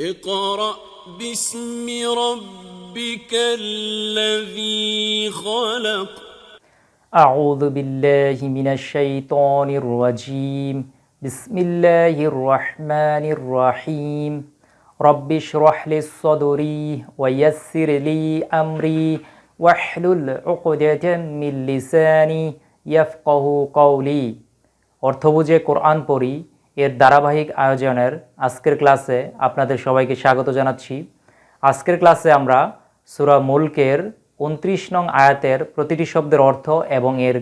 اقرأ باسم ربك الذي خلق أعوذ بالله من الشيطان الرجيم بسم الله الرحمن الرحيم رب اشرح لي صدري ويسر لي أمري واحلل عقدة من لساني يفقه قولي অর্থ বুঝে কোরআন পড়ি এর ধারাবাহিক আয়োজনের আজকের ক্লাসে আপনাদের সবাইকে স্বাগত জানাচ্ছি। আজকের ক্লাসে আমরা সুরা মুলকের উনত্রিশ নং আয়াতের প্রতিটি শব্দের অর্থ এবং এর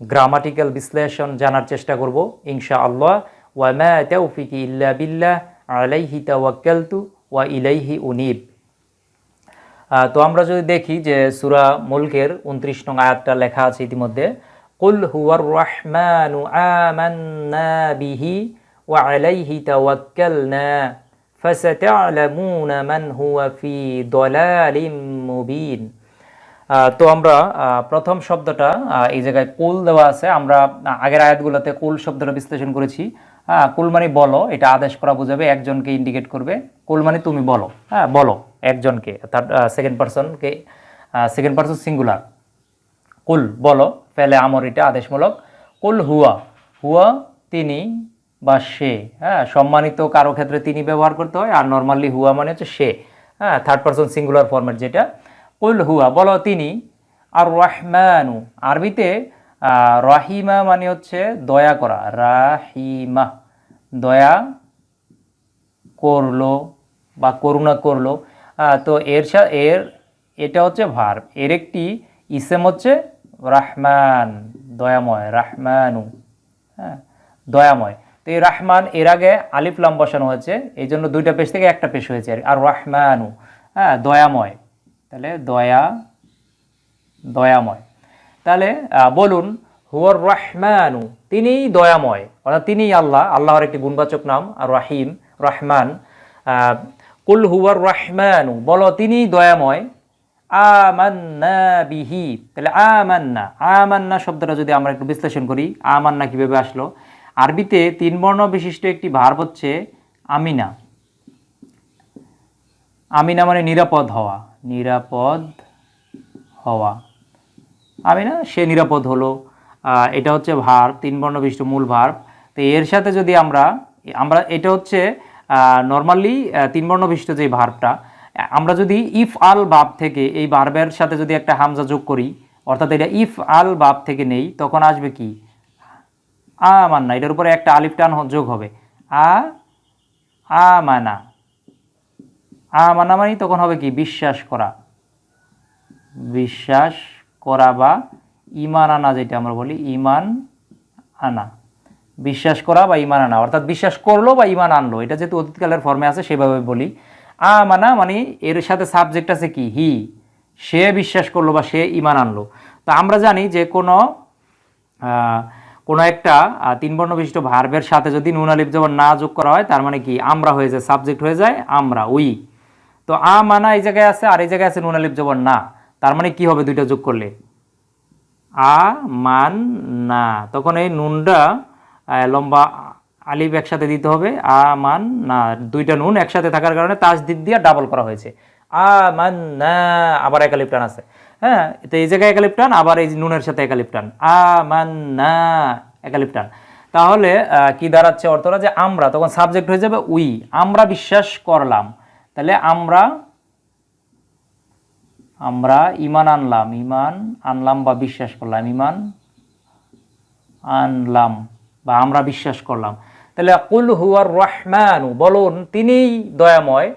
গ্রামাটিক্যাল বিশ্লেষণ জানার চেষ্টা করব ইনশা আল্লাহ ওয়া মা তাওফিকি ইল্লা বিল্লাহ, আলাইহি তাওয়াক্কালতু ওয়া ইলাইহি উনিব। তো আমরা যদি দেখি যে সুরা মুলকের উনত্রিশ নং আয়াতটা লেখা আছে ইতিমধ্যে, কুল হুয়ার রহমানু আমান্না বিহি তাওয়াক্কালনা ফাসাতা'লামুনা মান হুয়া ফি দালালিম মুবিন আহ, তো আমরা প্রথম শব্দটা এই জায়গায় কুল দেওয়া আছে। আমরা আগের আয়াতগুলোতে কুল শব্দটা বিশ্লেষণ করেছি। হ্যাঁ কুল মানে বলো এটা আদেশ করা বোঝাবে একজনকে ইন্ডিকেট করবে। কুল মানে তুমি বলো হ্যাঁ বলো একজনকে অর্থাৎ সেকেন্ড পার্সনকে সেকেন্ড পার্সন সিঙ্গুলার কুল বলো ফেলে আমর এটা আদেশমূলক। কুল হুয়া হুয়া তিনি বা সে হ্যাঁ সম্মানিত কারও ক্ষেত্রে তিনি ব্যবহার করতে হয় আর নর্মালি হুয়া মানে হচ্ছে সে হ্যাঁ থার্ড পার্সন সিঙ্গুলার ফরম্যাট যেটা। কুল হুয়া, বলো তিনি আর রহমানু আরবিতে রাহিমা মানে হচ্ছে দয়া করা, রাহিমা দয়া করল বা করুণা করল। তো এর এর, এটা হচ্ছে ভার এর একটি ইসেম হচ্ছে রাহমান দয়াময়, রাহমানু হ্যাঁ দয়াময়। তো এই রাহমান, এর আগে আলিফ লাম বসানো হয়েছে, এই জন্য দুইটা পেশ থেকে একটা পেশ হয়েছে। আর রাহমানু হ্যাঁ দয়াময়। তাহলে দয়া, দয়াময়। তাহলে বলুন হুয়ার রহমানু, তিনিই দয়াময়, অর্থাৎ তিনিই আল্লাহ, আল্লাহর একটি গুণবাচক নাম, আর রাহিম, রহমান। কুল হুয়ার রহমানু, বলো তিনিই দয়াময়। আমান্না বিহি, তাহলে আমান্না আমান্না শব্দটা যদি আমরা একটু বিশ্লেষণ করি, আমান্না কীভাবে আসলো? আরবিতে তিন বর্ণ বিশিষ্ট একটি ভার্ব হচ্ছে আমিনা। আমিনা মানে নিরাপদ হওয়া। নিরাপদ হওয়া। আমিনা, সে নিরাপদ হলো। এটা হচ্ছে ভার্ব তিন বর্ণ বিশিষ্ট মূল ভার্ব তো এর সাথে যদি আমরা আমরা, এটা হচ্ছে নর্মালি তিন বর্ণ বিশিষ্ট যে ভার্বটা আমরা যদি ইফ আল বাব থেকে এই ভার্বের সাথে যদি একটা হামজা যোগ করি, অর্থাৎ এটা ইফ আল বাব থেকে নেই, তখন আসবে কি? আমান্না এটার উপরে একটা আলিফ টান যোগ হবে। আ আমানা আমানা মানে তখন হবে কি? বিশ্বাস করা। বিশ্বাস করা বা ইমান আনা যেটা আমরা বলি, ইমান আনা। বিশ্বাস করা বা ইমান আনা। অর্থাৎ বিশ্বাস করল বা ইমান আনলো। এটা যেহেতু অতীতকালের ফর্মে আছে, সেভাবে বলি। আ মানা মানে এর সাথে সাবজেক্ট আছে কি? হি। সে বিশ্বাস করল বা সে ইমান আনলো। তো আমরা জানি যে কোনো কোনো একটা তিন বর্ণ বিশিষ্ট ভার্বের সাথে যদি নুন আলিফ জবর না যোগ করা হয়, তার মানে কি? আমরা হয়ে যায় সাবজেক্ট হয়ে যায়, আমরা, উই। তো আ মানা এই জায়গায় আছে, আর এই জায়গায় আছে নুন আলিফ জবর না। তার মানে কি হবে দুইটা যোগ করলে? আ, মান, না। তখন এই নুনটা লম্বা আলিফ একসাথে দিতে হবে, আ, মান, না। দুইটা নুন একসাথে থাকার কারণে তাজ দিক দিয়ে ডাবল করা হয়েছে। আ, মান, না। আবার একালিপ টান আছে। হ্যাঁ তো এই জায়গায় একালিপ টান আবার এই নুনের সাথে একালিপ টান আ একালিপ টান তাহলে কি দাঁড়াচ্ছে অর্থটা যে আমরা, তখন সাবজেক্ট হয়ে যাবে উই আমরা বিশ্বাস করলাম। তাহলে আমরা আমরা ইমান আনলাম। ইমান আনলাম বা বিশ্বাস করলাম। ইমান আনলাম বা আমরা বিশ্বাস করলাম। তাহলে কুল হুয়ার রহমানু, বলুন, তিনিই দয়াময়।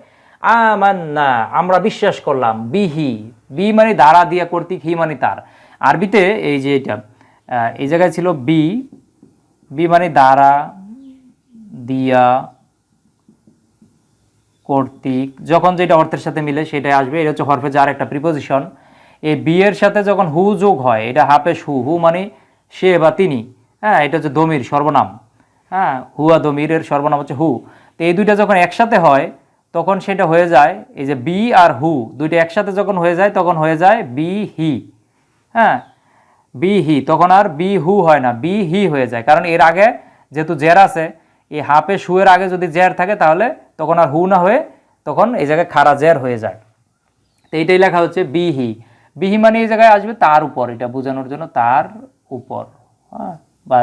আমান্না, আমরা বিশ্বাস করলাম। বিহি বি মানে দ্বারা দিয়া কর্তৃক, হি মানে তার। আরবিতে এই যে এটা এই জায়গায় ছিল বি বি মানে দ্বারা দিয়া কর্তৃক, যখন যেটা অর্থের সাথে মিলে সেটাই আসবে। এটা হচ্ছে হরফে যার একটা প্রিপোজিশন এই বি এর সাথে যখন হু যোগ হয়, এটা হাফেশ হু হু মানে সে বা তিনি। হ্যাঁ এটা হচ্ছে দমির সর্বনাম। হ্যাঁ হুয়া দমিরের সর্বনাম হচ্ছে হু। তো এই দুইটা যখন একসাথে হয় তখন সেটা হয়ে যায়, এই যে বি আর হু দুইটা একসাথে যখন হয়ে যায়, তখন হয়ে যায় বি হি হ্যাঁ? বি হি তখন আর বি হু হয় না বি হি হয়ে যায়। কারণ এর আগে যেহেতু জের আছে, এই হাফে শুয়ের আগে যদি জের থাকে, তাহলে তখন আর হু না হয়ে তখন এই জায়গায় খারা জের হয়ে যায়। তো এইটাই লেখা হচ্ছে বিহি বিহি মানে এই জায়গায় আসবে তার উপর, এটা বোঝানোর জন্য তার উপর হ্যাঁ? বা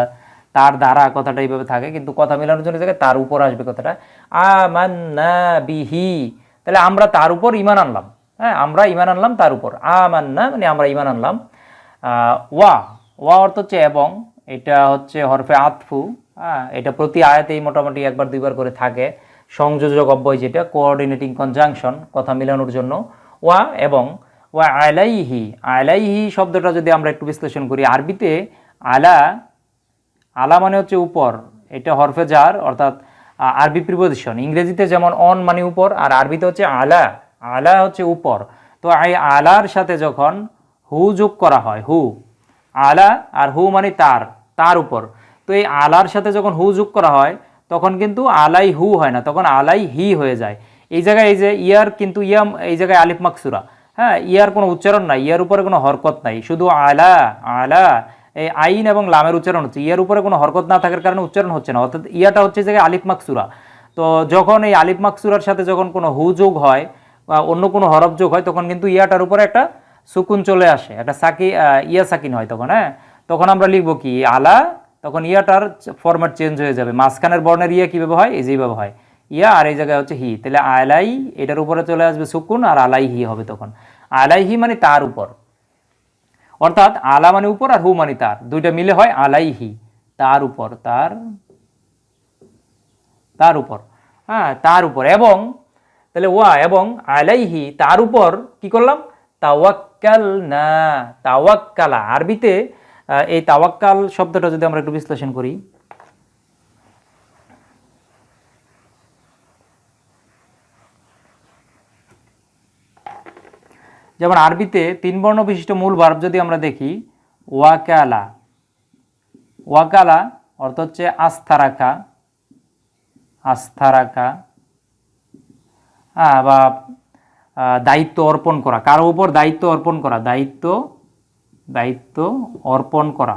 তার দ্বারা কথাটা এইভাবে থাকে কিন্তু কথা মেলানোর জন্য জায়গায় তার উপর আসবে কথাটা। বিহি। তাহলে আমরা তার উপর ইমান আনলাম। হ্যাঁ আমরা ইমান আনলাম তার উপর। আমান্না মানে আমরা ইমান আনলাম। আহ, ওয়া। ওয়া অর্থ হচ্ছে এবং এটা হচ্ছে হরফে আতফু। হ্যাঁ এটা প্রতি আয়াতেই মোটামুটি একবার দুইবার করে থাকে। সংযোজক অব্যয় যেটা কোঅর্ডিনেটিং কনজাংশন কথা মেলানোর জন্য। ওয়া এবং ওয়া আলাইহি। আলাইহি শব্দটা যদি আমরা একটু বিশ্লেষণ করি আরবিতে আলা আলা মানে হচ্ছে উপর, এটা হরফে জার অর্থাৎ আরবি প্রিপোজিশন ইংরেজিতে যেমন অন মানে উপর, আর আরবিতে হচ্ছে আলা। আলা হচ্ছে উপর। তো এই আলার সাথে যখন হু যোগ করা হয়, হু, আলা আর হু মানে তার তার উপর। তো এই আলার সাথে যখন হু যোগ করা হয়, তখন কিন্তু আলাই হু হয় না, তখন আলাই হি হয়ে যায়। এই জায়গায় এই যে ইয়ার কিন্তু ইয়াম, এই জায়গায় আলিফ মাকসুরা। হ্যাঁ ইয়ার কোনো উচ্চারণ নাই, ইয়ার উপরে কোনো হরকত নাই। শুধু আলা আলা আইন এবং লামের উচ্চারণ হচ্ছে। ইয়ার উপরে কোনো হরকত না থাকার কারণে উচ্চারণ হচ্ছে না। অর্থাৎ ইয়াটা হচ্ছে জায়গায় আলিফ মাকসুরা তো যখন এই আলিফ মাকসুরার সাথে যখন কোনো হু যোগ হয় বা অন্য কোনো হরফ যোগ হয়, তখন কিন্তু ইয়াটার উপরে একটা সুকুন চলে আসে। একটা সাকি ইয়া সাকিন হয় তখন হ্যাঁ? তখন আমরা লিখব কি? আলা, তখন ইয়াটার ফরম্যাট চেঞ্জ হয়ে যাবে। মাঝখানের বর্ণের ইয়া কীভাবে হয়? এই যেভাবে হয়। ইয়া আর এই জায়গায় হচ্ছে হি। তাহলে আলাই, এটার উপরে চলে আসবে সুকুন আর আলাই হি হবে তখন। আলাই হি মানে তার উপর। অর্থাৎ আলা মানে উপর আর হু মানে তার। দুইটা মিলে হয় আলাইহি, তার উপর, তার তার উপর। হ্যাঁ তার উপর। এবং, তাহলে ওয়া এবং আলাইহি, তার উপর কি করলাম? তাওয়াক্কাল না তাওয়াক্কালা। আরবিতে এই তাওয়াক্কাল শব্দটা যদি আমরা একটু বিশ্লেষণ করি যেমন আরবিতে তিন বর্ণ বিশিষ্ট মূল ভার্ব যদি আমরা দেখি, ওয়াকালা। ওয়াকালা অর্থ হচ্ছে আস্থা রাখা আস্থা রাখা বা দায়িত্ব অর্পণ করা। কারও উপর দায়িত্ব অর্পণ করা। দায়িত্ব দায়িত্ব অর্পণ করা।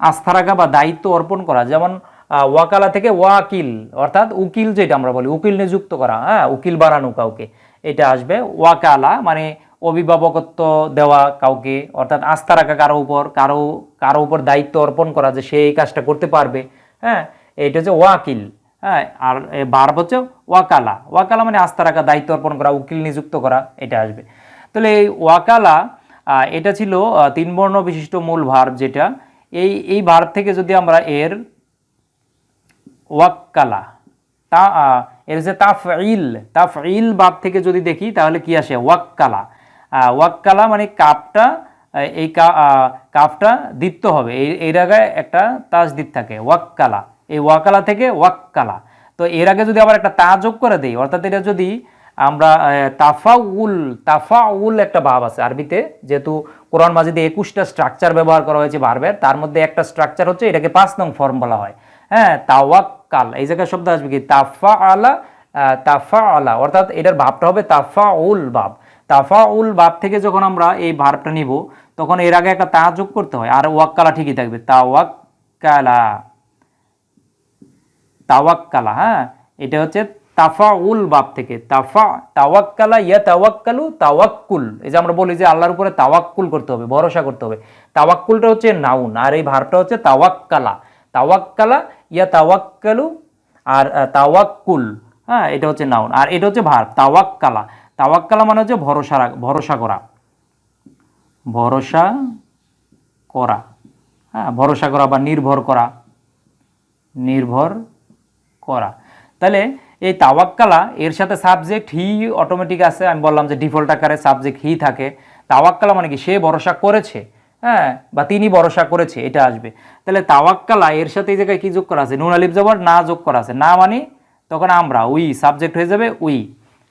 আস্থা রাখা বা দায়িত্ব অর্পণ করা। যেমন ওয়াকালা থেকে ওয়াকিল, অর্থাৎ উকিল যেটা আমরা বলি উকিল নিযুক্ত করা হ্যাঁ উকিল বানানো কাউকে। এটা আসবে ওয়াকালা মানে অভিভাবকত্ব দেওয়া কাউকে, অর্থাৎ আস্থা রাখা কারও উপর, কারও কারও উপর দায়িত্ব অর্পণ করা যে সে এই কাজটা করতে পারবে হ্যাঁ। এটা হচ্ছে ওয়াকিল হ্যাঁ আর বার হচ্ছে ওয়াকালা। ওয়াকালা মানে আস্থা রাখা, দায়িত্ব অর্পণ করা, উকিল নিযুক্ত করা, এটা আসবে। তাহলে এই ওয়াকালা এটা ছিল তিন বর্ণ বিশিষ্ট মূল ভার্ব যেটা। এই এই ভার্ব থেকে যদি আমরা এর ওয়াক্কালা। তা এর যে তাফইল তাফইল বাব থেকে যদি দেখি, তাহলে কি আসে? ওয়াক্কালা। ওয়াক্কালা মানে কাপটা এই কাপটা দিতে হবে। এই এই জায়গায় একটা তাজ দিত থাকে, ওয়াক্কালা। এই ওয়াকালা থেকে ওয়াক্কালা। তো এর আগে যদি আবার একটা তা যোগ করে দিই, অর্থাৎ এটা যদি আমরা তাফাউল তাফাউল একটা ভাব আছে আরবিতে, যেহেতু কোরআন মাজিদে একুশটা স্ট্রাকচার ব্যবহার করা হয়েছে ভার্বের তার মধ্যে একটা স্ট্রাকচার হচ্ছে, এটাকে পাঁচ নং ফর্ম বলা হয়। হ্যাঁ তাওয়াক্কাল। এই জায়গায় শব্দ আসবে কি? তাফা আলা তাফা আলা অর্থাৎ এটার ভাবটা হবে তাফা উল ভাব তাফা উল ভাব থেকে যখন আমরা এই ভার্বটা নিব, তখন এর আগে একটা তা যোগ করতে হয়। আর ওয়াক্কালা ঠিকই থাকবে। তাওয়াক্কালা। তাওয়াক্কালা হ্যাঁ? এটা হচ্ছে তাফাউল বাপ থেকে। তাফা, তাওয়াক্কালা ইয়া তাওয়াক্কালু তাওয়াক্কুল। এই যে আমরা বলি যে আল্লাহর উপরে তাওয়াক্কুল করতে হবে, ভরসা করতে হবে। তাওয়াক্কুলটা হচ্ছে নাউন। আর এই ভার্বটা হচ্ছে তাওয়াক্কালা। তাওয়াক্কালা ইয়া তাওয়াক্কালু আর তাওয়াক্কুল হ্যাঁ এটা হচ্ছে নাউন আর এটা হচ্ছে ভার্ব তাওয়াক্কালা। তাওয়াক্কালা মানে হচ্ছে ভরসা ভরসা করা। ভরসা করা হ্যাঁ ভরসা করা বা নির্ভর করা নির্ভর করা। তাহলে এই তাওয়াক্কালা, এর সাথে সাবজেক্ট হি অটোমেটিক আছে, আমি বললাম যে ডিফল্ট আকারে সাবজেক্ট হি থাকে। তাওয়াক্কালা মানে কি? সে ভরসা করেছে। হ্যাঁ বা তিনি ভরসা করেছে, এটা আসবে। তাহলে তাওয়াক্কালা, এর সাথে এই জায়গায় কি যোগ করা আছে? নুন, আলিফ, জবর, না যোগ করা আছে। না মানে তখন আমরা, উই সাবজেক্ট হয়ে যাবে উই।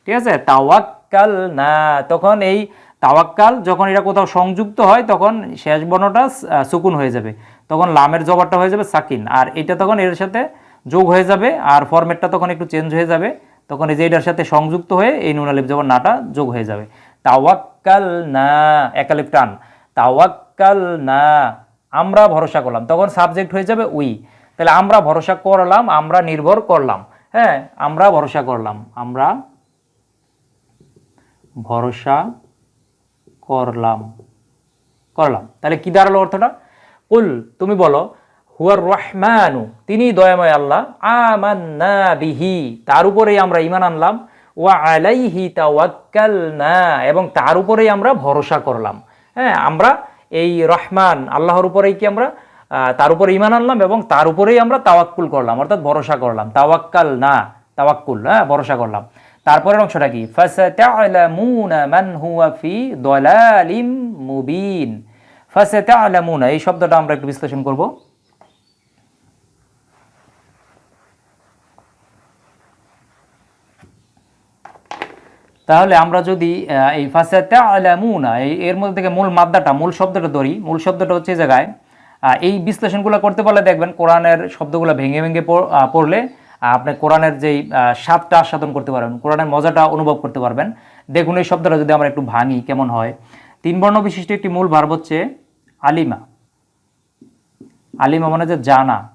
ঠিক আছে? তাওয়াক্কাল না, তখন এই তাওয়াক্কাল যখন এটা কোথাও সংযুক্ত হয়, তখন শেষ বর্ণটা সুকুন হয়ে যাবে। তখন লামের জবরটা হয়ে যাবে সাকিন। আর এটা তখন এর সাথে যোগ হয়ে যাবে, আর ফরম্যাটটা তখন একটু চেঞ্জ হয়ে যাবে। তখন এই যে এটার সাথে সংযুক্ত হয়ে এই নুন, আলিফ, জবর, নাটা যোগ হয়ে যাবে। তাওয়াক্কাল না একালিফ টান। তাওয়াক্কাল না আমরা ভরসা করলাম। তখন সাবজেক্ট হয়ে যাবে উই তাহলে আমরা ভরসা করলাম, আমরা নির্ভর করলাম। হ্যাঁ আমরা ভরসা করলাম। আমরা ভরসা করলাম। করলাম। তাহলে কি দাঁড়াল অর্থটা? কুল, তুমি বলো, হুয়ার রহমানু, তিনি দয়াময় আল্লাহ, আমান্না বিহি। তার উপরেই আমরা ইমান আনলাম। ওয়া আলাইহি তাওয়াক্কালনা, এবং তার উপরেই আমরা ভরসা করলাম। হ্যাঁ আমরা এই রহমান, আল্লাহর উপরেই কি আমরা? তার উপরে ইমান আনলাম এবং তার উপরেই আমরা তাওয়াক্কুল করলাম, অর্থাৎ ভরসা করলাম। তাওয়াক্কাল না, তাওয়াক্কুল হ্যাঁ ভরসা করলাম। তারপরের অংশটা কি? মুবিন। এই শব্দটা আমরা একটু বিশ্লেষণ করব। তাহলে আমরা যদি এই ফাসাতা'লামুনা এই এর মধ্যে থেকে মূল মাদ্দাটা, মূল শব্দটা ধরি, মূল শব্দটা হচ্ছে জায়গায় এই বিশ্লেষণগুলো করতে পারলে দেখবেন কোরআনের শব্দগুলো ভেঙে ভেঙে পড়- পড়লে আপনি কোরআনের যেই স্বাদটা আস্বাদন করতে পারবেন, কোরআনের মজাটা অনুভব করতে পারবেন। দেখুন এই শব্দটা যদি আমরা একটু ভাঙি, কেমন হয়? তিন বর্ণ বিশিষ্ট একটি মূল ভার্ব হচ্ছে আলিমা। আলিমা মানে যে জানা।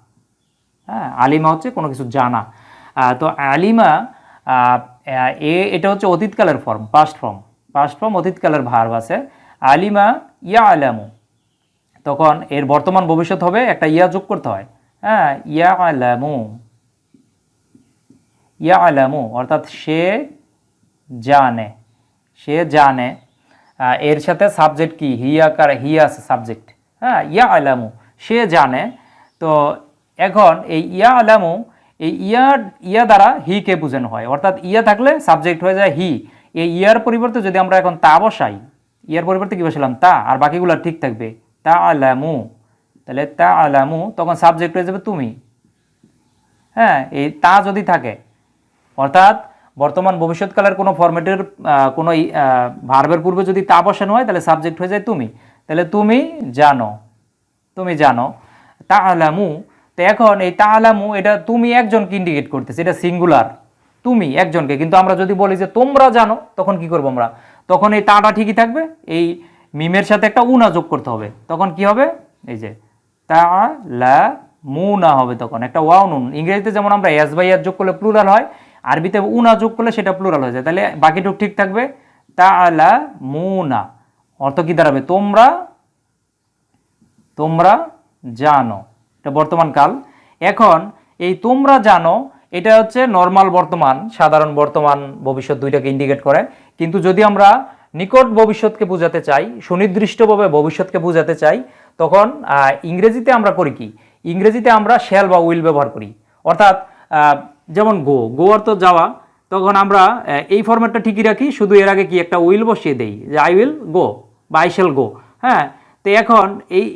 হ্যাঁ আলিমা হচ্ছে কোনো কিছু জানা। তো আলিমা এ এটা হচ্ছে অতীতকালের form past form past form অতীতকালের verb আছে। আলিমা ইয়া আলামু তখন এর বর্তমান ভবিষ্যৎ হবে একটা ইয়া যোগ করতে হয়। হ্যাঁ ইয়া আলামু ইয়া আলামু অর্থাৎ সে জানে। সে জানে। এর সাথে সাবজেক্ট কি? হিয়া কার হিয়া আছে সাবজেক্ট হ্যাঁ ইয়া আলামু সে জানে। তো এখন এই ইয়া আলামু এই ইয়া ইয়া দ্বারা হিকে বোঝানো হয়। অর্থাৎ ইয়া থাকলে সাবজেক্ট হয়ে যায় হি এই ইয়ার পরিবর্তে যদি আমরা এখন তা বসাই, ইয়ার পরিবর্তে কী বসালাম? তা। আর বাকিগুলো ঠিক থাকবে। তা আলামু। তাহলে তা আলামু, তখন সাবজেক্ট হয়ে যাবে তুমি। হ্যাঁ এই তা যদি থাকে। অর্থাৎ বর্তমান ভবিষ্যৎকালের কোনো ফরম্যাটের কোনো ভার্বের পূর্বে যদি তা বসানো হয়, তাহলে সাবজেক্ট হয়ে যায় তুমি। তাহলে তুমি জানো। তুমি জানো। তা আলামু। তো এখন এই তা আলামু এটা তুমি একজনকে ইন্ডিকেট করতেছে, এটা সিঙ্গুলার তুমি একজনকে, কিন্তু আমরা যদি বলি যে তোমরা জানো, তখন কি করব আমরা? তখন এই তাটা ঠিকই থাকবে, এই মিমের সাথে একটা উনা যোগ করতে হবে। তখন কি হবে? এই যে তা লা মু না হবে তখন, একটা ওয়াও নুন। ইংরেজিতে যেমন আমরা এস বাই আর যোগ করলে প্লুরাল হয়, আরবিতে উনা যোগ করলে সেটা প্লুরাল হয়ে যায়। তাহলে বাকিটুক ঠিক থাকবে তা আলা মু না। অর্থ কি দাঁড়াবে? তোমরা তোমরা জানো। এটা বর্তমান কাল। এখন এই তোমরা জানো, এটা হচ্ছে নর্মাল বর্তমান, সাধারণ বর্তমান ভবিষ্যৎ দুইটাকে ইন্ডিকেট করে। কিন্তু যদি আমরা নিকট ভবিষ্যৎকে বোঝাতে চাই, সুনির্দিষ্টভাবে ভবিষ্যৎকে বোঝাতে চাই, তখন ইংরেজিতে আমরা করি কি? ইংরেজিতে আমরা শ্যাল বা উইল ব্যবহার করি। অর্থাৎ যেমন গো গো অর্থ যাওয়া, তখন আমরা এই ফরম্যাটটা ঠিকই রাখি, শুধু এর আগে কি একটা উইল বসিয়ে দেই, যে আই উইল গো বা আই শ্যাল গো হ্যাঁ? তো এখন এই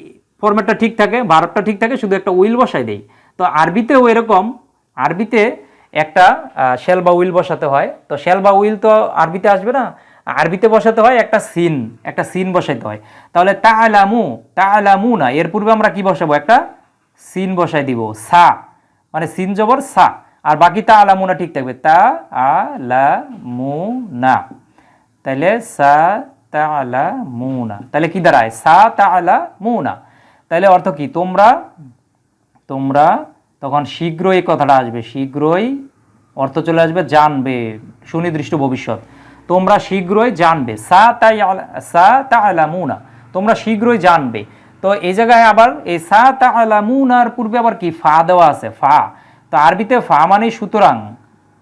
ফরম্যাটটা ঠিক থাকে ভারতটা ঠিক থাকে, শুধু একটা উইল বসাই দেই। তো আরবিতেও এরকম, আরবিতে একটা শেল বা উইল বসাতে হয়। তো শেল বা উইল তো আরবিতে আসবে না, আরবিতে বসাতে হয় একটা সিন একটা সিন বসাইতে হয়। তাহলে তা আলামু তা আলামু না এর পূর্বে আমরা কি বসাবো? একটা সিন বসাই দিব, সা। মানে সিন জবর সা। আর বাকি তা আলামু না ঠিক থাকবে তা আলামু না তাহলে সা তা আলা মুনা তাহলে কি দাঁড়ায়? সা তা আলা মুনা তাহলে অর্থ কি? তোমরা তোমরা তখন শীঘ্রই কথাটা আসবে, শীঘ্রই অর্থ চলে আসবে, জানবে, সুনির্দিষ্ট ভবিষ্যৎ। তোমরা শীঘ্রই জানবে। সা তাই সা তা আলামুনা। তোমরা শীঘ্রই জানবে। তো এই জায়গায় আবার এই সা তা আলামুনার পূর্বে আবার কি? ফা দেওয়া আছে, ফা। তো আরবিতে ফা মানে সুতরাং।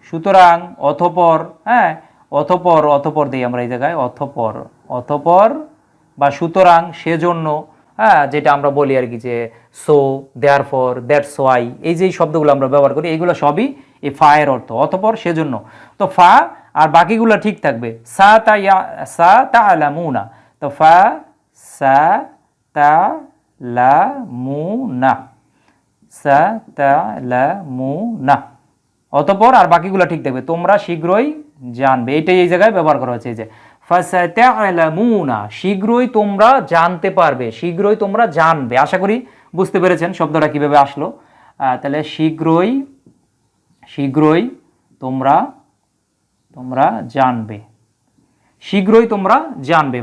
সুতরাং অথপর হ্যাঁ? অথপর অথপর দিই আমরা এই জায়গায়। অথপর অথপর বা সুতরাং সেজন্য হ্যাঁ যেটা আমরা বলি আর কি যে so therefore that's why এই যে শব্দগুলো আমরা ব্যবহার করি এইগুলো সবই এই ফা এর অর্থ, অতপর সেজন্য। তো ফা আর বাকিগুলো ঠিক থাকবে। সা তা সা তা আলা মুনা তো ফা, সা তা লা মু না। সা তা লা মু না। অতপর আর বাকিগুলো ঠিক থাকবে। তোমরা শীঘ্রই জানবে। এটাই এই জায়গায় ব্যবহার করা হচ্ছে এই যে শীঘ্রই তোমরা জানতে পারবে, শীঘ্রই তোমরা জানবে। আশা করি বুঝতে পেরেছেন শব্দটা কীভাবে আসলো। তাহলে শীঘ্রই শীঘ্রই তোমরা তোমরা জানবে। শীঘ্রই তোমরা জানবে।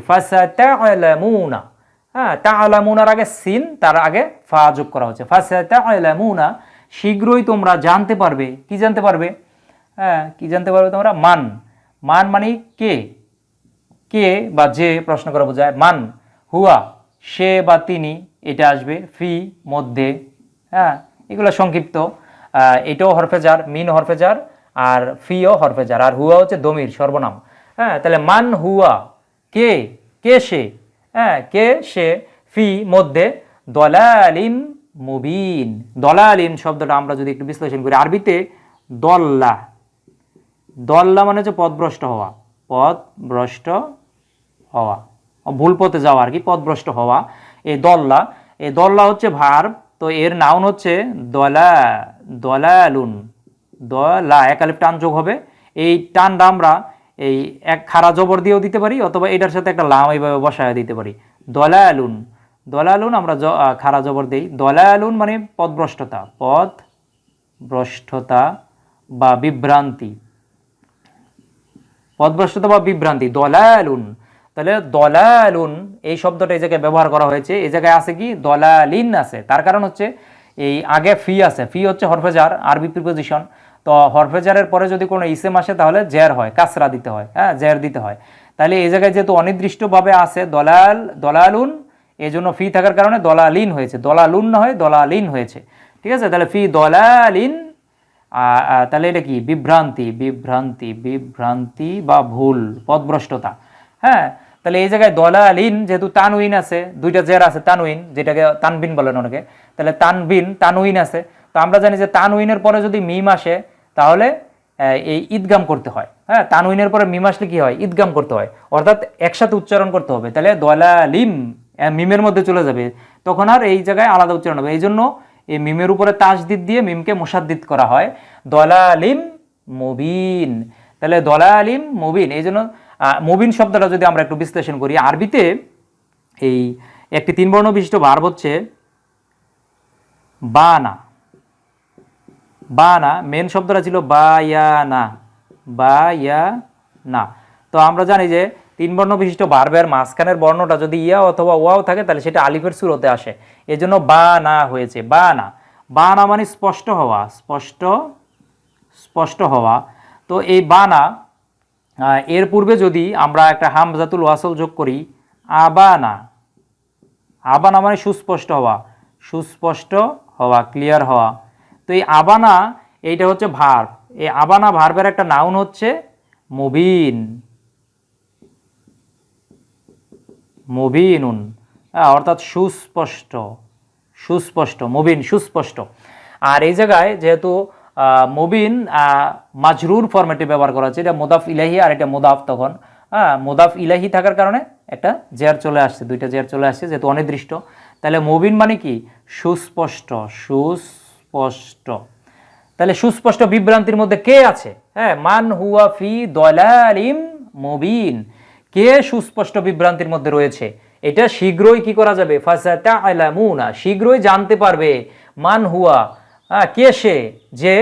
হ্যাঁ তা'লামুনার আগে সিন, তার আগে ফা যোগ করা হচ্ছে। ফাসাতা'লামুনা শীঘ্রই তোমরা জানতে পারবে। কি জানতে পারবে? হ্যাঁ কি জানতে পারবে তোমরা? মান। মান মানে কে? কে বা যে প্রশ্ন করা বোঝায়, মান, হুয়া, সে বা তিনি, এটা আসবে, ফি, মধ্যে হ্যাঁ এগুলো সংক্ষিপ্ত এটাও হরফেজার মিন হরফেজার, আর ফিও হরফেজার, আর হুয়া হচ্ছে দমির, সর্বনাম হ্যাঁ তাহলে মান, হুয়া, কে কে সে হ্যাঁ কে সে, ফি, মধ্যে, দলালিন, মুবিন, দলালিন শব্দটা আমরা যদি একটু বিশ্লেষণ করি, আরবিতে দল্লা দল্লা মানে হচ্ছে পথভ্রষ্ট হওয়া পথভ্রষ্ট হওয়া ভুল পথে যাওয়া আর কি, পথভ্রষ্ট হওয়া। এই দল্লা এই দল্লা হচ্ছে ভার্ব তো এর নাউন হচ্ছে দলা, দলালুন, দলা একালিপ টান যোগ হবে। এই টানটা আমরা এই এক খাড়া জবর দিয়েও দিতে পারি, অথবা এটার সাথে একটা লাম এইভাবে বসায় দিতে পারি। দলালুন দলালুন আমরা খাড়া জবর দিই। দলালুন মানে পথভ্রষ্টতা পথ ভ্রষ্টতা বা বিভ্রান্তি। পথভ্রষ্টতা বা বিভ্রান্তি, দলালুন। তাহলে দলালুন, এই শব্দটা এই জায়গায় ব্যবহার করা হয়েছে। এই জায়গায় আছে কি? দলালিন আছে। তার কারণ হচ্ছে, এই আগে ফি আছে। ফি হচ্ছে হরফেজার, আরবি প্রিপোজিশন তো হরফেজারের পরে যদি কোনো ইসেম আসে, তাহলে জের হয়, কাসরা দিতে হয়। হ্যাঁ জের দিতে হয়। তাহলে এই জায়গায় যেহেতু অনির্দিষ্টভাবে আছে দলাল, দলালুন, এই জন্য ফি থাকার কারণে দলালিন হয়েছে। দলালুন না হয় দলালিন হয়েছে। ঠিক আছে? তাহলে ফি দলালিন তাহলে এটা কি? বিভ্রান্তি বিভ্রান্তি বিভ্রান্তি বা ভুল পথভ্রষ্টতা হ্যাঁ? তাহলে এই জায়গায় দলালিন যেহেতু তানউইন আছে দুইটা জের আছে তানউইন যেটাকে তানবিন বলেন অনেকে তাহলে তানবিন তানউইন আছে। তো আমরা জানি যে তানউইনের পরে যদি মিম আসে তাহলে এই ঈদগাম করতে হয়। হ্যাঁ তানউইনের পরে মিম আসলে কি হয়? ঈদগাম করতে হয়। অর্থাৎ একসাথে উচ্চারণ করতে হবে। তাহলে দলালিম আহ, মিমের মধ্যে চলে যাবে। তখন আর এই জায়গায় আলাদা উচ্চারণ হবে। এই জন্য এই মিমের উপরে তাসদিদ দিয়ে মিমকে মুসাদ্দিদ করা হয়। দলালিম মুবিন। তাহলে দলালিম মুবিন এই জন্য মুবিন শব্দটা যদি আমরা একটু বিশ্লেষণ করি, আরবিতে এই একটি তিন বর্ণ বিশিষ্ট ভার্ব হচ্ছে বানা। বানা মেন শব্দটা ছিল বায়ানা। বায়ানা। তো আমরা জানি যে তিন বর্ণ বিশিষ্ট ভার্বের মাঝখানের বর্ণটা যদি ইয়া অথবা ওয়াও থাকে, তাহলে সেটা আলিফের সুরতে আসে। এজন্য বা না হয়েছে বা না বা না মানে স্পষ্ট হওয়া, স্পষ্ট স্পষ্ট হওয়া। তো এই বানা এর পূর্বে যদি আমরা একটা হামজাতুল ওয়াসল যোগ করি, আবানা আবানা মানে সুস্পষ্ট হওয়া সুস্পষ্ট হওয়া ক্লিয়ার হওয়া। তো এই আবানা, এইটা হচ্ছে ভার্ব এই আবানা ভার্বের একটা নাউন হচ্ছে মুবিন। মুবিনুন অর্থাৎ সুস্পষ্ট সুস্পষ্ট, মুবিন, সুস্পষ্ট। আর এই জায়গায় যেহেতু মুবিন মাজরুর ফরম্যাটে ব্যবহার করা হচ্ছে। এটা মোদাফ ইলাহি আর এটা মোদাফ তখন। হ্যাঁ মোদাফ ইলাহি থাকার কারণে একটা জের চলে আসছে, দুইটা জের চলে আসছে, যেহেতু অনির্দিষ্ট। তাহলে মুবিন মানে কি? সুস্পষ্ট সুস্পষ্ট। তাহলে সুস্পষ্ট বিভ্রান্তির মধ্যে কে আছে? হ্যাঁ মান হুয়া ফি দলালিম মুবিন। কে সুস্পষ্ট বিভ্রান্তির মধ্যে রয়েছে? এটা শীঘ্রই কি করা যাবে? ফাসাতা আলামুনা শীঘ্রই জানতে পারবে মান হুয়া হ্যাঁ, কে সে? যে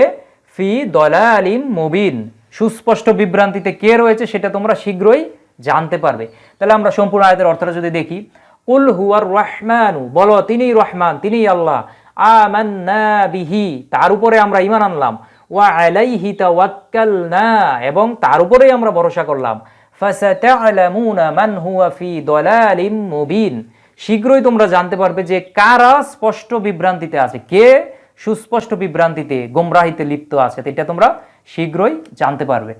ফি দলালিম মুবিন। সুস্পষ্ট বিভ্রান্তিতে কে রয়েছে সেটা তোমরা শীঘ্রই জানতে পারবে। তাহলে আমরা সম্পূর্ণ আয়াতের অর্থটা যদি দেখি কুল হুয়ার রহমানু বলো তিনিই রহমান তিনিই আল্লাহ। আমান্না বিহি তার উপরে আমরা ইমান আনলাম। ওয়া আলাইহি তাওয়াক্কালনা এবং তার উপরেই আমরা ভরসা করলাম। ফাসাতা'লামুনা মান হুয়া ফি দালালিম মুবিন। শীঘ্রই তোমরা জানতে পারবে যে কারা স্পষ্ট বিভ্রান্তিতে আছে। কে? সুস্পষ্ট বিভ্রান্তিতে, গোমরাহিতে লিপ্ত আছে। এটা তোমরা শীঘ্রই জানতে পারবে।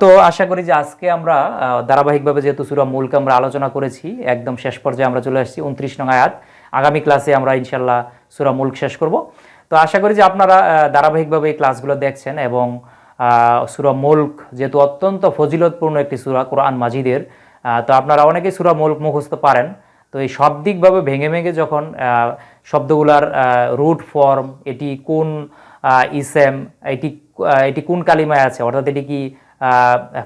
তো আশা করি যে আজকে আমরা ধারাবাহিকভাবে যেহেতু সুরা মূলকে আমরা আলোচনা করেছি, একদম শেষ পর্যায়ে আমরা চলে আসছি উনত্রিশ নং আয়াত। আগামী ক্লাসে আমরা ইনশাল্লাহ সুরা মুল্ক শেষ করব। তো আশা করি যে আপনারা ধারাবাহিকভাবে এই ক্লাসগুলো দেখছেন এবং সুরা মুল্ক যেহেতু অত্যন্ত ফজিলতপূর্ণ একটি সুরা, কোরআন মাজিদের তো আপনারা অনেকেই সুরা মুল্ক মুখস্থ পারেন। তো এই শব্দিকভাবে ভেঙে ভেঙে যখন শব্দগুলার রুট ফর্ম এটি কোন ইসেম এটি এটি কোন কালিমায় আছে? অর্থাৎ এটি কি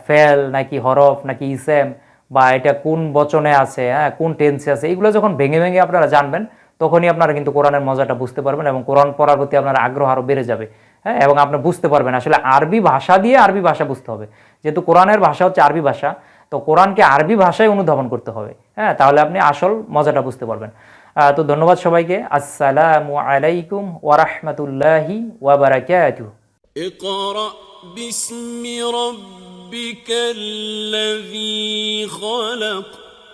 ফেল নাকি হরফ নাকি ইসেম বা এটা কোন বচনে আছে হ্যাঁ কোন টেন্সে আছে? এগুলো যখন ভেঙে ভেঙে আপনারা জানবেন, তখনই আপনারা কিন্তু কোরআনের মজাটা বুঝতে পারবেন এবং কোরআন পড়ার প্রতি আপনার আগ্রহ আরও বেড়ে যাবে হ্যাঁ এবং আপনি বুঝতে পারবেন। আসলে আরবি ভাষা দিয়ে আরবি ভাষা বুঝতে হবে। যেহেতু কোরআনের ভাষা হচ্ছে আরবি ভাষা তো কোরআনকে আরবি ভাষায় অনুধাবন করতে হবে হ্যাঁ তাহলে আপনি আসল মজাটা বুঝতে পারবেন আহ, তো ধন্যবাদ সবাইকে আসসালামু আলাইকুম ওয়ারাহমাতুল্লাহি ওয়াবারাকাতুহু اقرأ باسم ربك الذي خلق